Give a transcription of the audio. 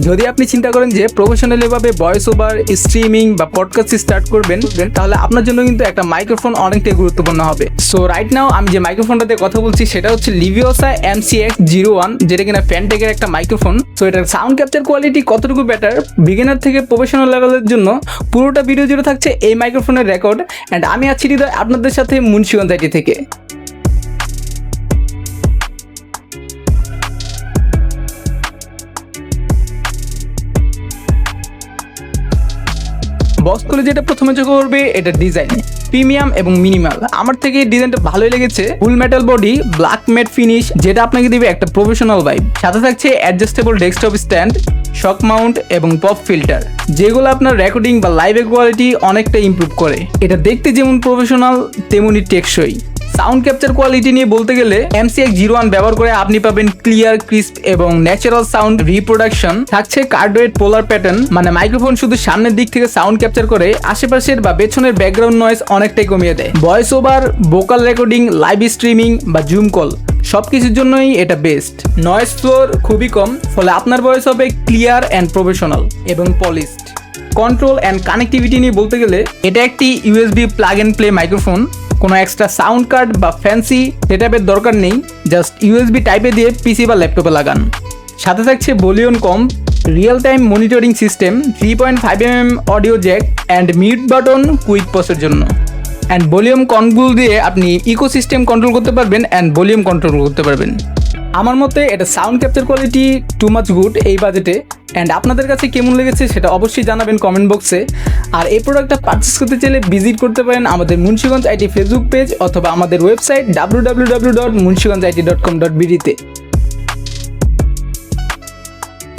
যদি আপনি চিন্তা করেন যে প্রফেশনালি ভাবে ভয়েস ওভার স্ট্রিমিং বা পডকাস্ট স্টার্ট করবেন, তাহলে আপনার জন্য কিন্তু একটা মাইক্রোফোন অনেকটাই গুরুত্বপূর্ণ হবে। সো রাইট নাও আমি যে মাইক্রোফোনটাতে কথা বলছি, সেটা হচ্ছে লিভিওসা M C X zero one যেটা কিনা ফ্যানটেকের একটা মাইক্রোফোন সো এটার সাউন্ড ক্যাপচার কোয়ালিটি কতটুকু বেটার বিগিনার থেকে প্রফেশনাল লেভেলের জন্য পুরোটা ভিডিও জুড়ে থাকছে এই মাইক্রোফোনের রেকর্ড অ্যান্ড আমি আছি আপনাদের সাথে মুন্সিগঞ্জ থেকে। বস খুলে যেটা প্রথমে চোখে করবে এটা ডিজাইন প্রিমিয়াম এবং মিনিমাল আমার থেকে ডিজাইনটা ভালোই লেগেছে। Full metal body black matte finish যেটা আপনাকে দিবে একটা প্রফেশনাল ভাইব সাথে থাকছে adjustable desktop stand shock mount এবং পপ ফিল্টার যেগুলো আপনার রেকর্ডিং বা লাইভের কোয়ালিটি অনেকটা ইম্প্রুভ করে। এটা দেখতে যেমন প্রফেশনাল তেমনই টেকসই। সাউন্ড ক্যাপচার কোয়ালিটি নিয়ে বলতে গেলে এমসিএক্স জিরো ওয়ান ব্যবহার করে আপনি পাবেন ক্লিয়ার, ক্রিস্প এবং ন্যাচারাল সাউন্ড রিপ্রোডাকশন। থাকছে কার্ডোয়েড পোলার প্যাটার্ন মানে মাইক্রোফোন শুধু সামনের দিক থেকে সাউন্ড ক্যাপচার করে আশেপাশের বা পেছনের ব্যাকগ্রাউন্ড নয়েজ অনেকটাই কমিয়ে দেয়। Voice over vocal recording live streaming বা জুম কল সব কিছুর জন্যই এটা বেস্ট নয়েজ ফ্লোর খুবই কম, ফলে আপনার ভয়েস হবে ক্লিয়ার অ্যান্ড প্রফেশনাল এবং পলিশড কন্ট্রোল অ্যান্ড কানেক্টিভিটি নিয়ে বলতে গেলে এটা একটি USB plug and play microphone কোনো এক্সট্রা সাউন্ড কার্ড বা ফ্যান্সি সেটআপের দরকার নেই জাস্ট ইউএসবি টাইপে দিয়ে পিসি বা ল্যাপটপে লাগান। সাথে থাকছে volume com real time monitoring system three point five M M audio jack and mute button quick পসের জন্য। অ্যান্ড ভলিউম কনগুলো দিয়ে আপনি ইকোসিস্টেম কন্ট্রোল করতে পারবেন অ্যান্ড ভলিউম কন্ট্রোল করতে পারবেন। আমার মতে এটা sound capture quality too much good এই বাজেটে অ্যান্ড আপনাদের কাছে কেমন লেগেছে সেটা অবশ্যই জানাবেন কমেন্ট বক্সে আর এই প্রোডাক্টটা পারচেস করতে চাইলে ভিজিট করতে পারেন আমাদের মুন্সিগঞ্জ আইটি ফেসবুক পেজ অথবা আমাদের website W W W dot Munshiganj IT dot com dot বিডিতে